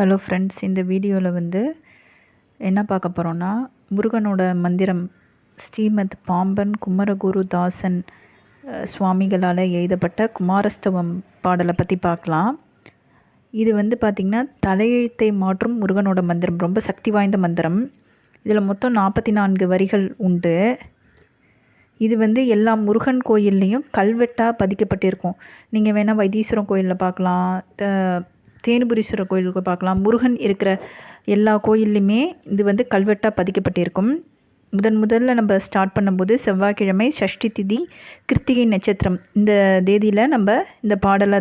Hello friends இந்த வீடியோவில் வந்து என்ன பார்க்க போகிறோன்னா முருகனோட மந்திரம் ஸ்ரீமத் பாம்பன் குமரகுரு தாசன் சுவாமிகளால் எழுதப்பட்ட குமாரஸ்தவம் பாடலை பற்றி பார்க்கலாம். இது வந்து பார்த்திங்கன்னா தலையெழுத்தை மாற்றும் முருகனோட மந்திரம் ரொம்ப சக்தி வாய்ந்த மந்திரம். இதில் மொத்தம் நாற்பத்தி நான்கு வரிகள் உண்டு. இது வந்து எல்லா முருகன் கோயில்லையும் கல்வெட்டாக பதிக்கப்பட்டிருக்கும். நீங்கள் வேணால் வைத்தீஸ்வரம் கோயிலில் பார்க்கலாம். த- தேனுபுரீஸ்வரர் கோயிலுக்கு பார்க்கலாம். முருகன் இருக்கிற எல்லா கோயில்லையுமே இது வந்து கல்வெட்டாக பதிக்கப்பட்டிருக்கும். முதன் முதல்ல நம்ம ஸ்டார்ட் பண்ணும்போது செவ்வாய்க்கிழமை சஷ்டி திதி கிருத்திகை நட்சத்திரம். இந்த தேதியில் நம்ம இந்த பாடலை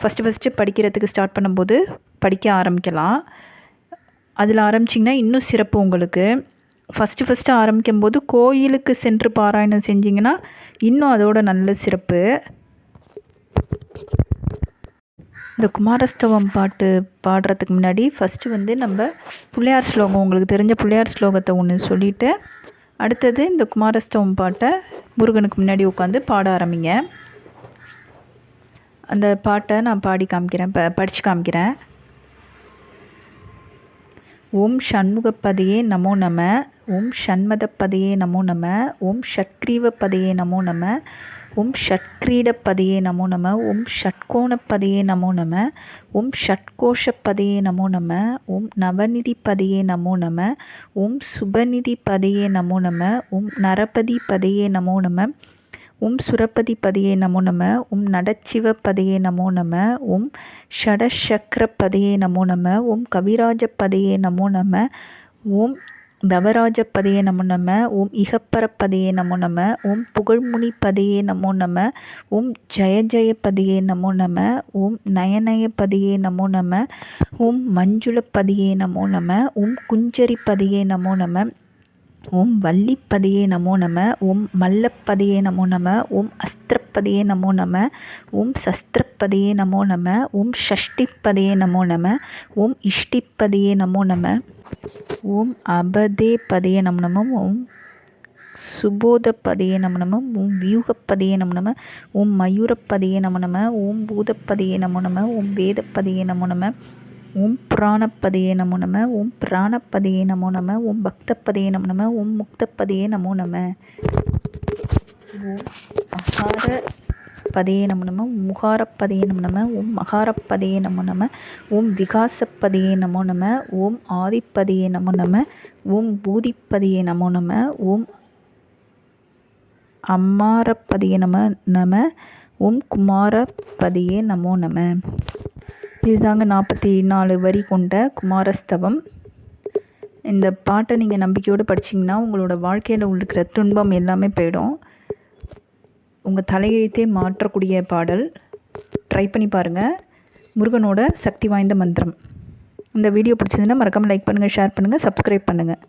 ஃபஸ்ட்டு ஃபஸ்ட்டு படிக்கிறதுக்கு ஸ்டார்ட் பண்ணும்போது படிக்க ஆரம்பிக்கலாம். அதில் ஆரம்பிச்சிங்கன்னா இன்னும் சிறப்பு உங்களுக்கு. ஃபஸ்ட்டு ஃபஸ்ட்டு ஆரம்பிக்கும் போது கோயிலுக்கு சென்று பாராயணம் செஞ்சிங்கன்னா இன்னும் அதோட நல்ல சிறப்பு. இந்த குமாரஸ்தவம் பாட்டு பாடுறதுக்கு முன்னாடி ஃபஸ்ட்டு வந்து நம்ம பிள்ளையார் ஸ்லோகம் உங்களுக்கு தெரிஞ்ச பிள்ளையார் ஸ்லோகத்தை ஒன்று சொல்லிவிட்டு அடுத்தது இந்த குமாரஸ்தவம் பாட்டை முருகனுக்கு முன்னாடி உட்காந்து பாட ஆரம்பிங்க. அந்த பாட்டை நான் பாடி காமிக்கிறேன் ப படித்து காமிக்கிறேன். ஓம் சண்முகப்பதையே நமோ நம ஓம் ஷண்மதப்பதையே நமோ நம ஓம் ஷட்கிரீவப்பதையே நமோ நம ஓம் ஷட்கிரீடப்பதையே நமோ நம ஓம் ஷட்கோணப்பதையே நமோ நம ஓம் ஷட்கோஷப்பதையே நமோ நம ஓம் நவநிதிப்பதையே நமோ நம ஓம் சுபநிதிப்பதையே நமோ நம ஓம் நரபதி பதையே நமோ நம ஓம் சுரபதி பதியே நமோ நம ஓம் நடச்சிவ பதியே நமோ நம ஓம் ஷடசக்கர பதியே நமோ நம ஓம் கவிராஜ பதியே நமோ நம ஓம் தவராஜ பதியே நமோ நம ஓம் இகப்பர நமோ நம ஓம் புகழ்முனி பதியே நமோ நம ஓம் ஜெய ஜெய பதியே நமோ நம ஓம் நயநய பதியே நமோ நம ஓம் மஞ்சுள பதியே நமோ நம ஓம் குஞ்சரி பதியே நமோ நம ஓம் வள்ளிப்பதியே நமோ நம ஓம் மல்லப்பதியே நமோ நம ஓம் அஸ்திரப்பதியே நமோ நம ஓம் சஸ்திரப்பதியே நமோ நம ஓம் ஷஷ்டிப்பதியே நமோ நம ஓம் இஷ்டிப்பதியே நமோ நம ஓம் அபதே பதியே நமோ நம ஓம் சுபோதப்பதியே நம நம ஓம் வியூகப்பதியே நம நம ஓம் மயூரப்பதியே நம நம ஓம் பூதப்பதியே நமோ நம ஓம் வேதப்பதியே நமோ நம ஓம் புராணப்பதியே நமோ நம ஓம் பிராணப்பதியே நமோ நம ஓம் பக்தப்பதியே நமோ நம ஓம் முக்தப்பதியே நமோ நம ஓம் மகார பதியே நமோ நம முகாரப்பதியே நமோ நம ஓம் மகாரப்பதியே நமோ நம ஓம் விகாசப்பதியே நமோ நம ஓம் ஆதிப்பதியே நமோ நம ஓம் பூதிப்பதியே நமோ நம ஓம் அம்மாரப்பதியே நம நம ஓம் குமாரப்பதியே நமோ நம இதுதாங்க நாற்பத்தி நாலு வரி கொண்ட குமாரஸ்தவம். இந்த பாட்டை நீங்கள் நம்பிக்கையோடு படிச்சீங்கன்னா உங்களோட வாழ்க்கையில் இருக்கிற துன்பம் எல்லாமே போயிடும். உங்கள் தலையெழுத்தே மாற்றக்கூடிய பாடல். ட்ரை பண்ணி பாருங்கள் முருகனோட சக்தி வாய்ந்த மந்திரம். இந்த வீடியோ பிடிச்சதுன்னா மறக்காமல் லைக் பண்ணுங்கள் ஷேர் பண்ணுங்கள் சப்ஸ்கிரைப் பண்ணுங்கள்